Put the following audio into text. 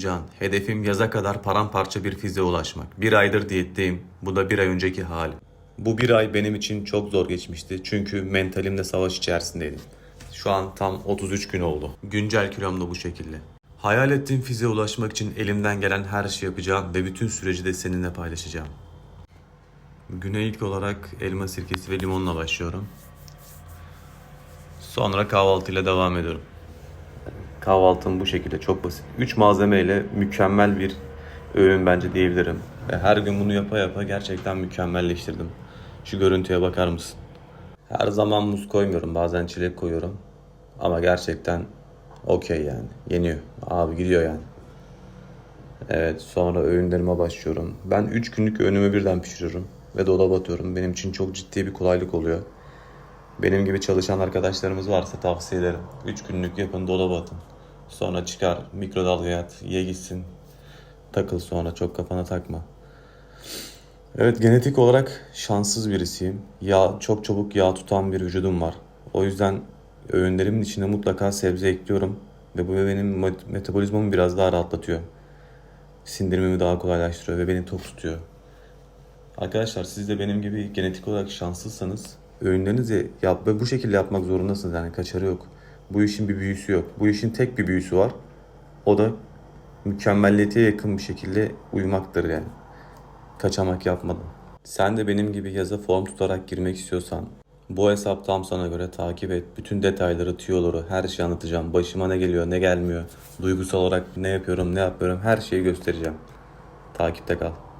Can. Hedefim yaza kadar paramparça bir fiziğe ulaşmak. Bir aydır diyetteyim. Bu da bir ay önceki halim. Bu bir ay benim için çok zor geçmişti. Çünkü mentalimle savaş içerisindeydim. Şu an tam 33 gün oldu. Güncel kilom da bu şekilde. Hayal ettiğim fiziğe ulaşmak için elimden gelen her şeyi yapacağım ve bütün süreci de seninle paylaşacağım. Güne ilk olarak elma sirkesi ve limonla başlıyorum. Sonra kahvaltıyla devam ediyorum. Kahvaltım bu şekilde çok basit. 3 malzemeyle mükemmel bir öğün bence diyebilirim. Ve her gün bunu yapa yapa gerçekten mükemmelleştirdim. Şu görüntüye bakar mısın? Her zaman muz koymuyorum. Bazen çilek koyuyorum. Ama gerçekten okey yani. Yeniyor. Abi gidiyor yani. Evet sonra öğünlerime başlıyorum. Ben 3 günlük öğünümü birden pişiriyorum. Ve dolaba atıyorum. Benim için çok ciddi bir kolaylık oluyor. Benim gibi çalışan arkadaşlarımız varsa tavsiye ederim. 3 günlük yapın dolaba atın. Sonra çıkar mikrodalgaya at. Ye gitsin. Takıl sonra çok kafana takma. Evet genetik olarak şanssız birisiyim. Yağ, çok çabuk yağ tutan bir vücudum var. O yüzden öğünlerimin içine mutlaka sebze ekliyorum. Ve bu benim met- metabolizmamı biraz daha rahatlatıyor. Sindirimimi daha kolaylaştırıyor ve beni tok tutuyor. Arkadaşlar siz de benim gibi genetik olarak şanslıysanız öğünlerinizi yap ve bu şekilde yapmak zorundasınız yani kaçarı yok. Bu işin bir büyüsü yok. Bu işin tek bir büyüsü var. O da mükemmelliyete yakın bir şekilde uyumaktır yani. Kaçamak yapmadan. Sen de benim gibi yaza form tutarak girmek istiyorsan bu hesap tam sana göre takip et. Bütün detayları, tüyoları, her şeyi anlatacağım. Başıma ne geliyor, ne gelmiyor. Duygusal olarak ne yapıyorum, ne yapıyorum her şeyi göstereceğim. Takipte kal.